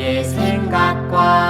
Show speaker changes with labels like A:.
A: 나의 생각과